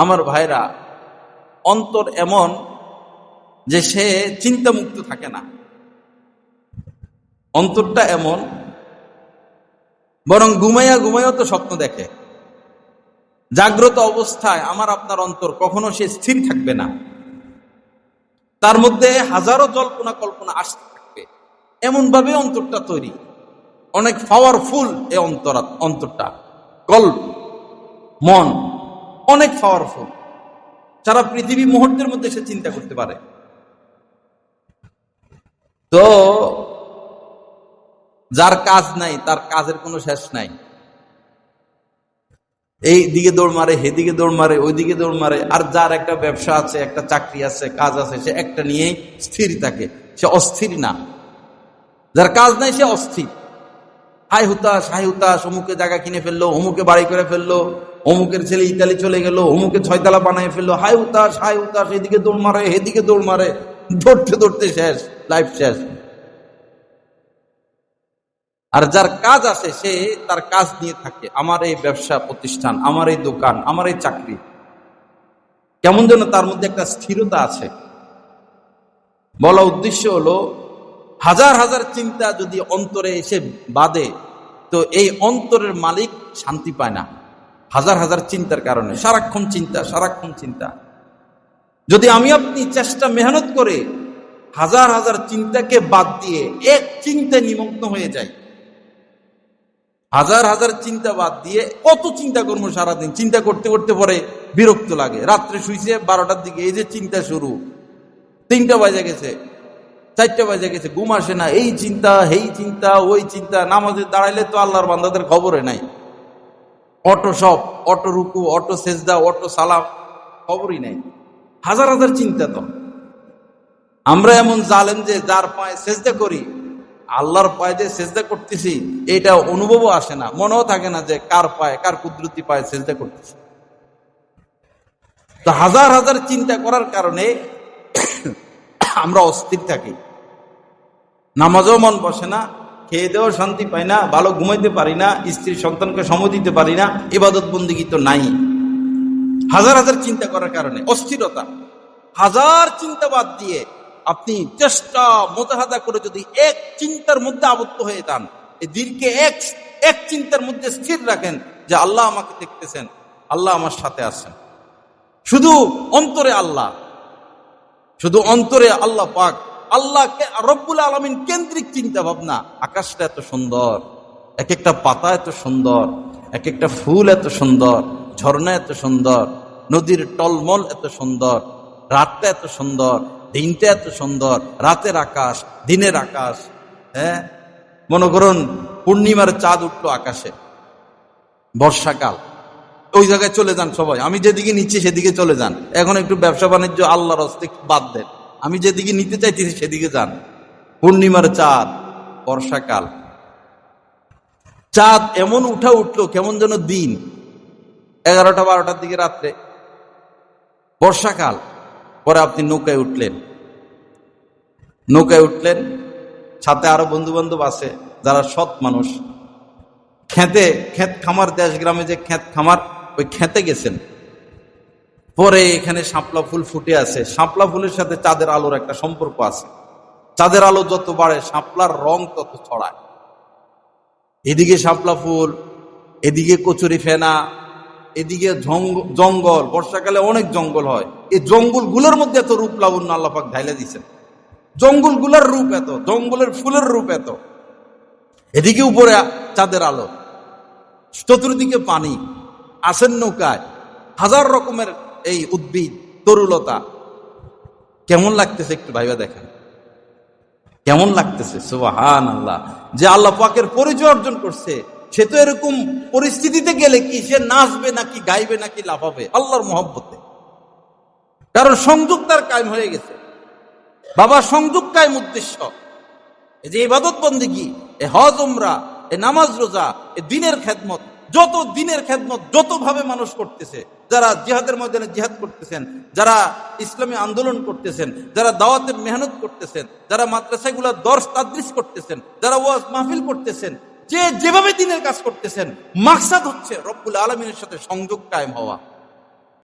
আমার ভাইরা, অন্তর এমন যে সে চিন্তামুক্ত থাকে না। অন্তরটা এমন, বরং ঘুমাইয়া ঘুমাইয়া তো স্বপ্ন দেখে। জাগ্রত অবস্থায় আমার আপনার অন্তর কখনো সে স্থির থাকবে না। তার মধ্যে হাজারো জল্পনা কল্পনা আসতে থাকবে। এমন ভাবে অন্তরটা তৈরি। অনেক পাওয়ারফুল এ অন্তর অন্তরটা। কল্প, মন। অনেক পাওয়ারফুল সারা পৃথিবী মুহূর্তের মধ্যে সে চিন্তা করতে পারে। তো, যার কাজ নাই, তার কাজের কোনো শেষ নাই। এই দিকে দৌড় মারে হেদিকে দৌড় মারে, ওইদিকে দৌড় মারে, আর যার একটা ব্যবসা আছে, একটা চাকরি আছে, কাজ আছে, সে একটা নিয়েই স্থির থাকে। সে অস্থির না। যার কাজ নাই, সে অস্থির। হাই হুতাশ হাই হুতাশ, অমুকে জায়গা কিনে ফেলল, অমুকে বাড়ি করে ফেলল অমুকের ছেলে ইতালি চলে গেল, অমুকে ছয়তলা বানিয়ে ফেলল। হাই উতাস হাই হুতাশ এদিকে দৌড় মারে, এদিকে দৌড় মারে। ধরতে ধরতে শেষ লাইফ শেষ। আর যার কাজ আছে, সে তার কাজ নিয়ে থাকে। আমার এই ব্যবসা প্রতিষ্ঠান, আমার এই দোকান, আমার এই চাকরি। কেমন যেন তার মধ্যে একটা স্থিরতা আছে। বলা উদ্দেশ্য হলো, হাজার হাজার চিন্তা যদি অন্তরে এসে বাদে তো এই অন্তরের মালিক শান্তি পায় না। হাজার হাজার চিন্তার কারণে, সারাক্ষণ চিন্তা সারাক্ষণ চিন্তা। যদি আমি আপনি চেষ্টা, মেহনত করে হাজার হাজার চিন্তাকে বাদ দিয়ে এক চিন্তায় নিমগ্ন হয়ে যাই, হাজার হাজার চিন্তা বাদ দিয়ে কত চিন্তা করব সারাদিন? চিন্তা করতে করতে পরে বিরক্ত লাগে। রাত্রে শুইছে, বারোটার দিকে এই যে চিন্তা শুরু, তিনটা বাজে গেছে, চারটা বাজে গেছে, ঘুম আসে না, এই চিন্তা এই চিন্তা, ওই চিন্তা, নামাজে দাঁড়াইলে তো আল্লাহর বান্দাদের খবরে নাই। অটো সব, অটো রুকু, অটো সেজদা, অটো সালাম, খবরই নাই। হাজার হাজার চিন্তা তো। আমরা এমন জালেন যে যার পায়ে সেজদা করি, আল্লাহর পায়ে যে সেজদা করতেছি, এটা অনুভবও আসে না, মনেও থাকে না যে কার পায়ে, কার কুদরতি পায়ে সেজদা করতেছি। তো হাজার হাজার চিন্তা করার কারণে আমরা অস্থির থাকি। নামাজও মন বসে না খেয়ে দেওয়া শান্তি পাই না, ভালো ঘুমাইতে পারি না স্ত্রীর সন্তানকে সময় দিতে পারি না, ইবাদত বন্দিগি তো নাই। হাজার হাজার চিন্তা করার কারণে, অস্থিরতা। হাজার চিন্তা বাদ দিয়ে আপনি চেষ্টা মোতাহাদা করে যদি এক চিন্তার মধ্যে আবদ্ধ হয়ে যান দিনকে এক এক চিন্তার মধ্যে স্থির রাখেন যে আল্লাহ আমাকে দেখতেছেন, আল্লাহ আমার সাথে আছেন। শুধু অন্তরে আল্লাহ, শুধু অন্তরে আল্লাহ পাক আল্লাহ রব্বুল আলমিন কেন্দ্রিক চিন্তা ভাবনা আকাশটা এত সুন্দর এক একটা পাতা এত সুন্দর এক একটা ফুল এত সুন্দর, ঝর্ণা এত সুন্দর, নদীর টলমল এত সুন্দর, রাতটা এত সুন্দর, দিনটা এত সুন্দর, রাতের আকাশ, দিনের আকাশ হ্যাঁ? মনে করুন, পূর্ণিমার চাঁদ উঠল আকাশে, বর্ষাকাল, ওই জায়গায় চলে যান সবাই, আমি যেদিকে নিচ্ছি সেদিকে চলে যান, এখন একটু ব্যবসা বাণিজ্য আল্লাহর হস্তে বাদ দেন। আমি যেদিকে নিতে চাইতেছি সেদিকে যান। পূর্ণিমার চাঁদ, বর্ষাকাল। চাঁদ এমন উঠা উঠল, কেমন যেন দিন। এগারোটা বারোটার দিকে রাত্রে। বর্ষাকাল, পরে আপনি নৌকায় উঠলেন। নৌকায় উঠলেন, সাথে আরও বন্ধু বান্ধব আছে, যারা সৎ মানুষ। খেতে ক্ষেত খামার, দেশ গ্রামে যে ক্ষেত খামার, ওই খেতে গেছেন। পরে এখানে শাপলা ফুল ফুটে আছে। শাপলা ফুলের সাথে চাঁদের আলোর একটা সম্পর্ক আছে। চাঁদের আলো যত বাড়ে, শাপলার রং তত ছড়ায়। এদিকে শাপলা ফুল, এদিকে কচুরি ফেনা, এদিকে জঙ্গল। বর্ষাকালে অনেক জঙ্গল হয়। এই জঙ্গলগুলোর মধ্যে এত রূপ লাবণ্য আল্লাপাক ঢাইলে দিচ্ছেন জঙ্গলগুলোর রূপ এত, জঙ্গলের ফুলের রূপ এত। এদিকে উপরে চাঁদের আলো, চতুর্দিকে পানি আসেন নৌকায়, হাজার রকমের এই উদ্ভিদ, তরুলতা, কেমন লাগতেছে একটু ভাইবা দেখেন। কেমন লাগতেছে সুবাহান আল্লাহ যে আল্লাহ পাকের পরিচয় অর্জন করছে, সে তো এরকম পরিস্থিতিতে গেলে কি সে নাচবে নাকি গাইবে নাকি লাফাবে? আল্লাহর মহব্বতে। কারণ সংযোগ তার কায়েম হয়ে গেছে। বাবা, সংযোগ কায়েম উদ্দেশ্য। এই যে ইবাদত বন্দিগি এ হজ, উমরা, এ নামাজ রোজা, এ দিনের খেদমত। যত দিনের খেদমত, যতভাবে মানুষ করতেছে, যারা জিহাদের ময়দানে জিহাদ করতেছেন, যারা ইসলামী আন্দোলন করতেছেন, যারা দাওয়াতের মেহনত করতেছেন, যারা মাদ্রাসাগুলা দর্শ তাদৃশ করতেছেন, যারা ওয়াজ মাহফিল করতেছেন, যে যেভাবে দিনের কাজ করতেছেন, মাকসাদ হচ্ছে রব্বুল আলমিনের সাথে সংযোগ কায়েম হওয়া।